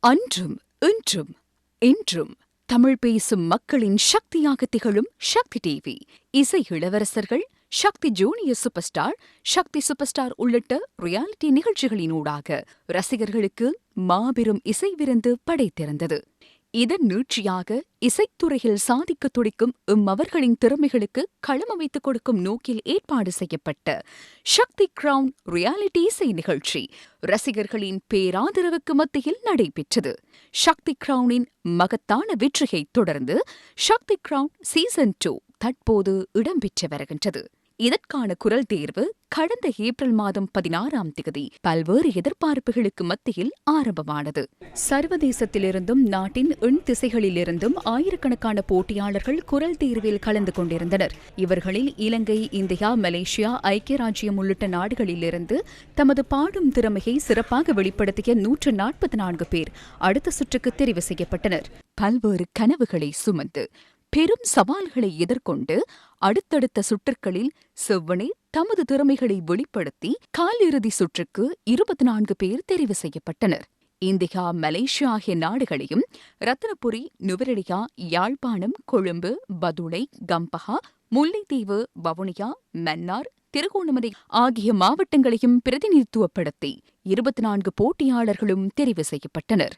அன்றும் இன்றும் இன்றும் தமிழ் பேசும் மக்களின் சக்தியாக திகழும் சக்தி டிவி. இசை இளவரசர்கள் Sakthi junior super star Sakthi super star உள்ளிட்ட ரியாலிட்டி நிகழ்ச்சிகளினூடாக ரசிகர்களுக்கு மாபெரும் இசை விருந்து படைத்திருந்தது. இதன் நீட்சியாக இசைத்துறையில் சாதிக்க துடிக்கும் இம்மவர்களின் திறமைகளுக்கு களம் அமைத்துக் கொடுக்கும் நோக்கில் ஏற்பாடு செய்யப்பட்ட சக்தி கிரவுன் ரியாலிட்டி இசை நிகழ்ச்சி ரசிகர்களின் பேராதரவுக்கு மத்தியில் நடைபெற்றது. சக்தி கிரவுனின் மகத்தான வெற்றியை தொடர்ந்து சக்தி கிரவுன் சீசன் டூ தற்போது இடம்பெற்று வருகின்றது. இதற்கான குரல் தேர்வு கடந்த ஏப்ரல் மாதம் பதினாறாம் தேதி பல்வேறு எதிர்பார்ப்புகளுக்கு மத்தியில் ஆரம்பமானது. சர்வதேசத்திலிருந்தும் நாட்டின் எண் திசைகளிலிருந்தும் ஆயிரக்கணக்கான போட்டியாளர்கள் குரல் தேர்வில் கலந்து கொண்டிருந்தனர். இவர்களில் இலங்கை இந்தியா மலேசியா ஐக்கிய ராஜ்யம் உள்ளிட்ட நாடுகளிலிருந்து தமது பாடும் திறமையை சிறப்பாக வெளிப்படுத்திய நூற்று நாற்பத்தி நான்கு பேர் அடுத்த சுற்றுக்கு தெரிவு செய்யப்பட்டனர். பல்வேறு கனவுகளை சுமந்து பெரும் சவால்களை எதிர்கொண்டு அடுத்தடுத்த சுற்றுக்களில் செவ்வனே தமது திறமைகளை வெளிப்படுத்தி காலிறுதி சுற்றுக்கு இருபத்தி நான்கு பேர் தெரிவு செய்யப்பட்டனர். இந்தியா மலேசியா ஆகிய நாடுகளையும் ரத்னபுரி நுவரெலியா யாழ்ப்பாணம் கொழும்பு பதுளை கம்பஹா முல்லைத்தீவு வவுனியா மன்னார் திருகோணமலை ஆகிய மாவட்டங்களையும் பிரதிநிதித்துவப்படுத்தி இருபத்தி நான்கு போட்டியாளர்களும் தெரிவு செய்யப்பட்டனர்.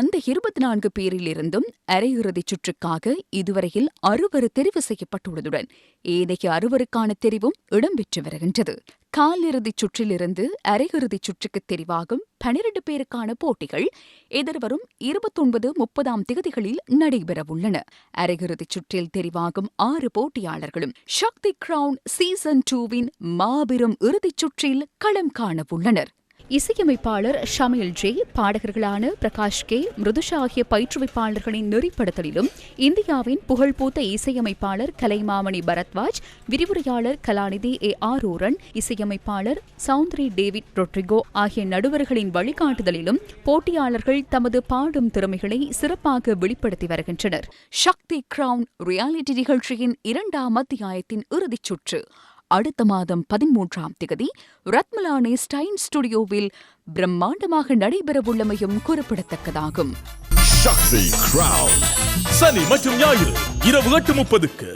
அந்த இருபத்தி நான்கு பேரிலிருந்தும் அரையிறுதிச் சுற்றுக்காக இதுவரையில் அறுவர் தெரிவு செய்யப்பட்டுள்ளதுடன் ஏனைய அறுவருக்கான தெரிவும் இடம்பெற்று வருகின்றது. காலிறுதிச் சுற்றிலிருந்து அரையிறுதிச் சுற்றுக்கு தெரிவாகும் பனிரண்டு பேருக்கான போட்டிகள் எதிர்வரும் இருபத்தொன்பது முப்பதாம் திகதிகளில் நடைபெறவுள்ளன. அரையிறுதிச் சுற்றில் தெரிவாகும் ஆறு போட்டியாளர்களும் சக்தி கிரவுன் சீசன் டூவின் மாபெரும் இறுதிச் சுற்றில் களம் காணவுள்ளனர். இசையமைப்பாளர் ஷமில் ஜே பாடகர்களான பிரகாஷ் கே மிருதுஷா ஆகிய பயிற்றுவிப்பாளர்களின் நெறிப்படுத்தலிலும் இந்தியாவின் புகழ்பூத்த இசையமைப்பாளர் கலைமாமணி பரத்வாஜ் விரிவுரையாளர் கலாநிதி ஏ ஆரூரன் இசையமைப்பாளர் சவுந்தரி டேவிட் ரொட்ரிகோ ஆகிய நடுவர்களின் வழிகாட்டுதலிலும் போட்டியாளர்கள் தமது பாடும் திறமைகளை சிறப்பாக வெளிப்படுத்தி வருகின்றனர். சக்தி கிரவுன் ரியாலிட்டி நிகழ்ச்சியின் இரண்டாம் அத்தியாயத்தின் இறுதிச் சுற்று அடுத்த மாதம் பதிமூன்றாம் திகதி ரத்மலானே ஸ்டைன் ஸ்டுடியோவில் பிரம்மாண்டமாக நடைபெறவுள்ளமையும் குறிப்பிடத்தக்கதாகும். சனி மற்றும் ஞாயிறு இரவு எட்டு முப்பதுக்கு